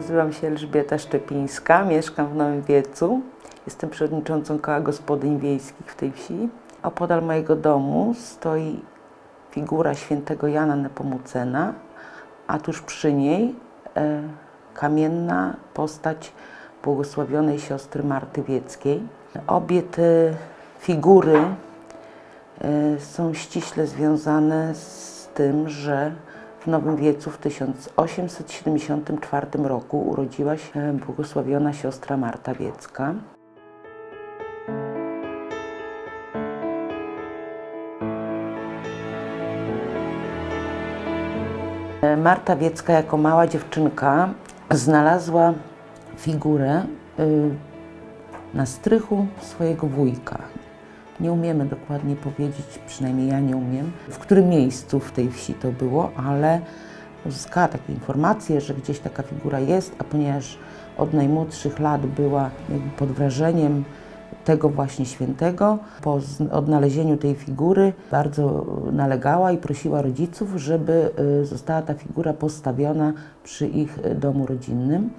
Nazywam się Elżbieta Szczepińska, mieszkam w Nowym Wiecu. Jestem przewodniczącą koła gospodyń wiejskich w tej wsi. Opodal mojego domu stoi figura świętego Jana Nepomucena, a tuż przy niej e, kamienna postać błogosławionej siostry Marty Wieckiej. Obie te figury e, są ściśle związane z tym, że w Nowym Wiecu w 1874 roku urodziła się błogosławiona siostra Marta Wiecka. Marta Wiecka jako mała dziewczynka znalazła figurę y, na strychu swojego wujka. Nie umiemy dokładnie powiedzieć, przynajmniej ja nie umiem, w którym miejscu w tej wsi to było, ale uzyskała takie informacje, że gdzieś taka figura jest, a ponieważ od najmłodszych lat była pod wrażeniem tego właśnie świętego, po odnalezieniu tej figury bardzo nalegała i prosiła rodziców, żeby y, została ta figura postawiona przy ich y, domu rodzinnym.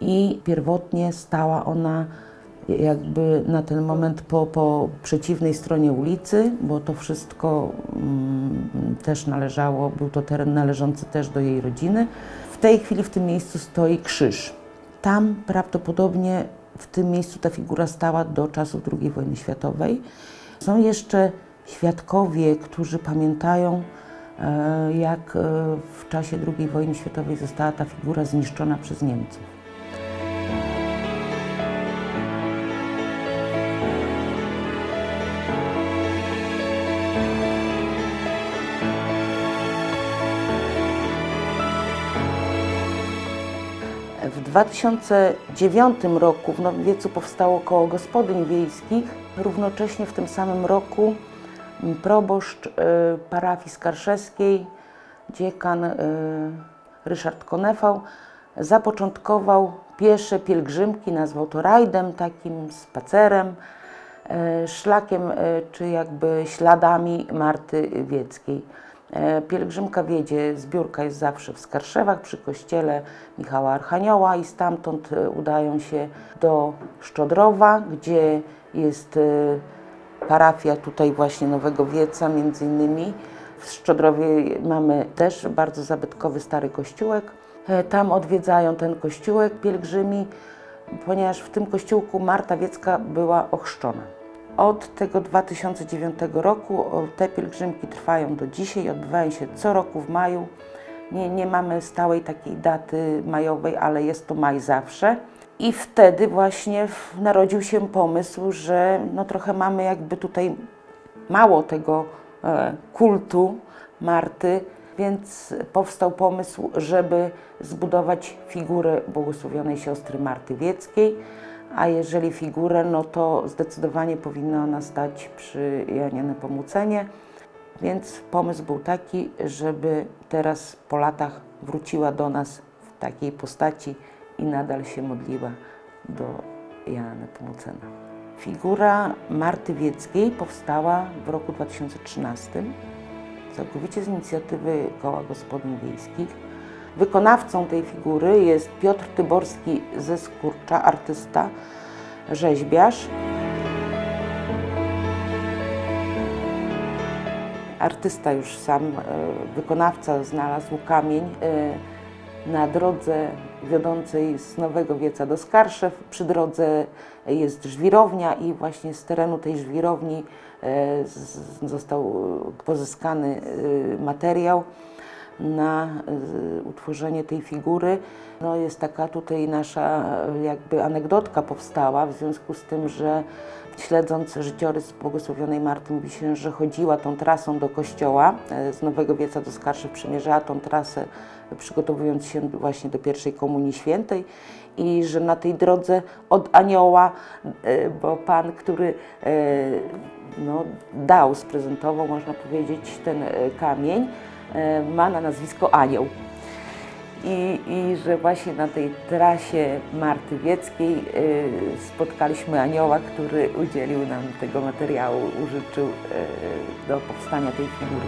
I pierwotnie stała ona jakby na ten moment po, po przeciwnej stronie ulicy, bo to wszystko mm, też należało, był to teren należący też do jej rodziny. W tej chwili w tym miejscu stoi krzyż. Tam prawdopodobnie w tym miejscu ta figura stała do czasów II wojny światowej. Są jeszcze świadkowie, którzy pamiętają, e, jak e, w czasie II wojny światowej została ta figura zniszczona przez Niemców. W 2009 roku w Nowym Wiecu powstało koło gospodyń wiejskich. Równocześnie w tym samym roku proboszcz y, parafii skarszewskiej, dziekan y, Ryszard Konefał, zapoczątkował piesze pielgrzymki, nazwał to rajdem, takim spacerem, y, szlakiem czy jakby śladami Marty Wieckiej. E, Pielgrzymka wiedzie, zbiórka jest zawsze w Skarszewach przy kościele Michała Archanioła i stamtąd e, udają się do Szczodrowa, gdzie jest e, parafia tutaj właśnie Nowego Wieca między innymi. W Szczodrowie mamy też bardzo zabytkowy stary kościółek. Tam odwiedzają ten kościółek pielgrzymi, ponieważ w tym kościółku Marta Wiecka była ochrzczona. Od tego 2009 roku te pielgrzymki trwają do dzisiaj, odbywają się co roku w maju. Nie, nie mamy stałej takiej daty majowej, ale jest to maj zawsze. I wtedy właśnie narodził się pomysł, że no trochę mamy jakby tutaj mało tego e, kultu Marty, więc powstał pomysł, żeby zbudować figurę błogosławionej siostry Marty Wieckiej, a jeżeli figurę, no to zdecydowanie powinna ona stać przy Janie Nepomucenie, więc pomysł był taki, żeby teraz po latach wróciła do nas w takiej postaci i nadal się modliła do Jana Nepomucena. Figura Marty Wieckiej powstała w roku 2013, całkowicie z inicjatywy Koła Gospodyń Wiejskich. Wykonawcą tej figury jest Piotr Tyborski ze Skurcza, artysta, rzeźbiarz. Artysta już sam, e, wykonawca znalazł kamień e, na drodze wiodącej z Nowego Wieca do Skarszew. Przy drodze jest żwirownia i właśnie z terenu tej żwirowni e, został pozyskany materiał na e, utworzenie tej figury. No jest taka tutaj nasza jakby anegdotka powstała w związku z tym, że śledząc życiorys błogosławionej Marty mówi się, że chodziła tą trasą do kościoła e, z Nowego Wieca do Skarszew, przemierzała tą trasę przygotowując się właśnie do pierwszej Komunii Świętej i że na tej drodze od anioła, e, bo Pan, który e, no, dał, sprezentował, można powiedzieć, ten kamień, ma na nazwisko Anioł. I, I że właśnie na tej trasie Marty Wieckiej y, spotkaliśmy anioła, który udzielił nam tego materiału, użyczył y, do powstania tej figury.